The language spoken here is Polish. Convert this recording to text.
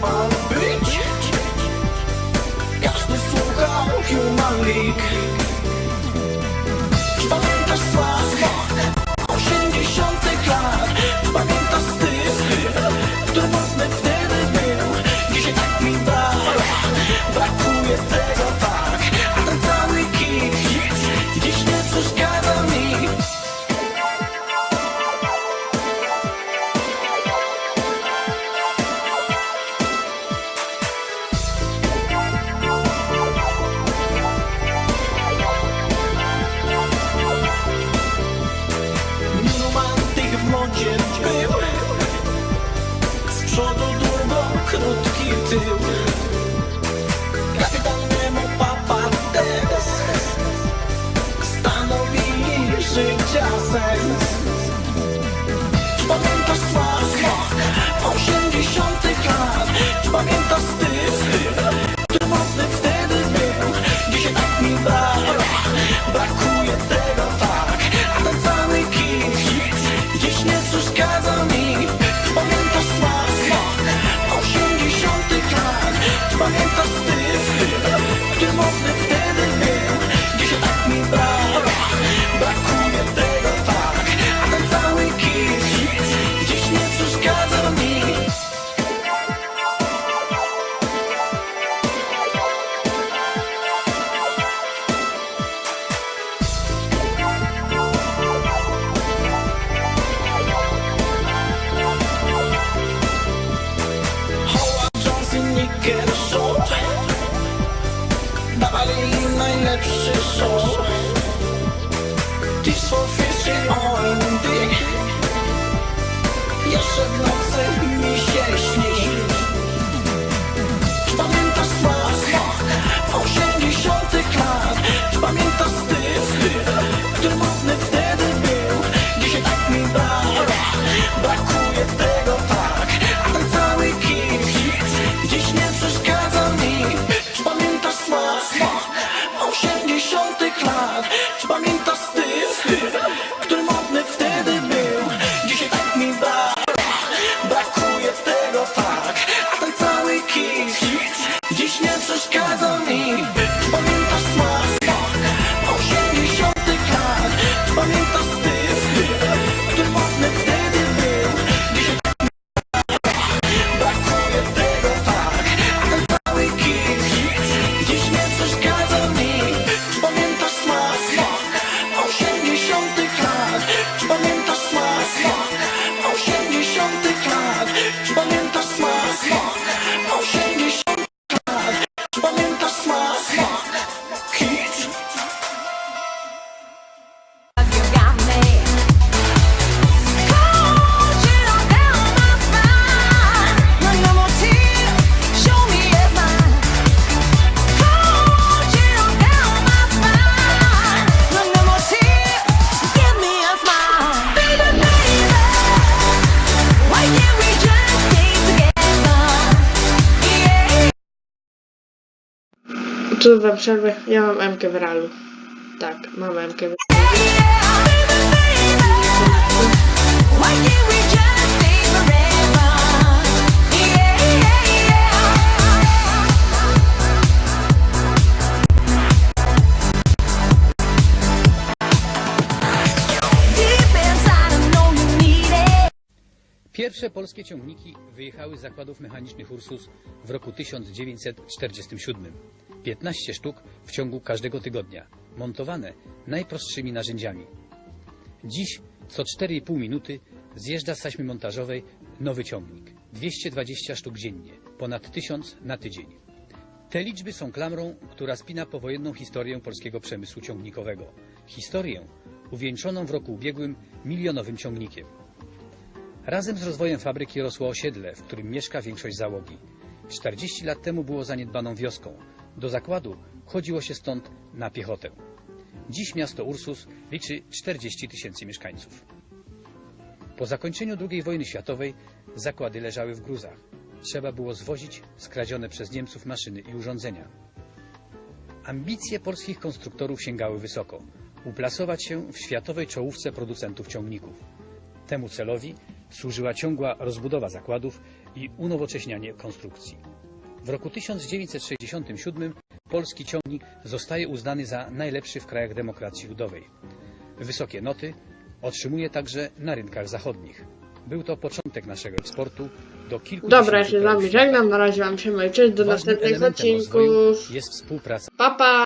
symbol. gerações. sove De så Jeg så Tu przerwę. Ja mam MK w realu. Tak, mam MK w. Pierwsze polskie ciągniki wyjechały z zakładów mechanicznych Ursus w roku 1947. 15 sztuk w ciągu każdego tygodnia, montowane najprostszymi narzędziami. Dziś co 4,5 minuty zjeżdża z taśmy montażowej nowy ciągnik. 220 sztuk dziennie, ponad 1000 na tydzień. Te liczby są klamrą, która spina powojenną historię polskiego przemysłu ciągnikowego. Historię uwieńczoną w roku ubiegłym milionowym ciągnikiem. Razem z rozwojem fabryki rosło osiedle, w którym mieszka większość załogi. 40 lat temu było zaniedbaną wioską. Do zakładu chodziło się stąd na piechotę. Dziś miasto Ursus liczy 40 tysięcy mieszkańców. Po zakończeniu II wojny światowej zakłady leżały w gruzach. Trzeba było zwozić skradzione przez Niemców maszyny i urządzenia. Ambicje polskich konstruktorów sięgały wysoko. Uplasować się w światowej czołówce producentów ciągników. Temu celowi służyła ciągła rozbudowa zakładów, i unowocześnianie konstrukcji. W roku 1967 polski ciągnik zostaje uznany za najlepszy w krajach demokracji ludowej. Wysokie noty otrzymuje także na rynkach zachodnich. Był to początek naszego eksportu do kilku Dobra, ja się z wami żegnam, na razie wam się cześć, do Ważnym następnych odcinków. jest współpraca Pa, pa!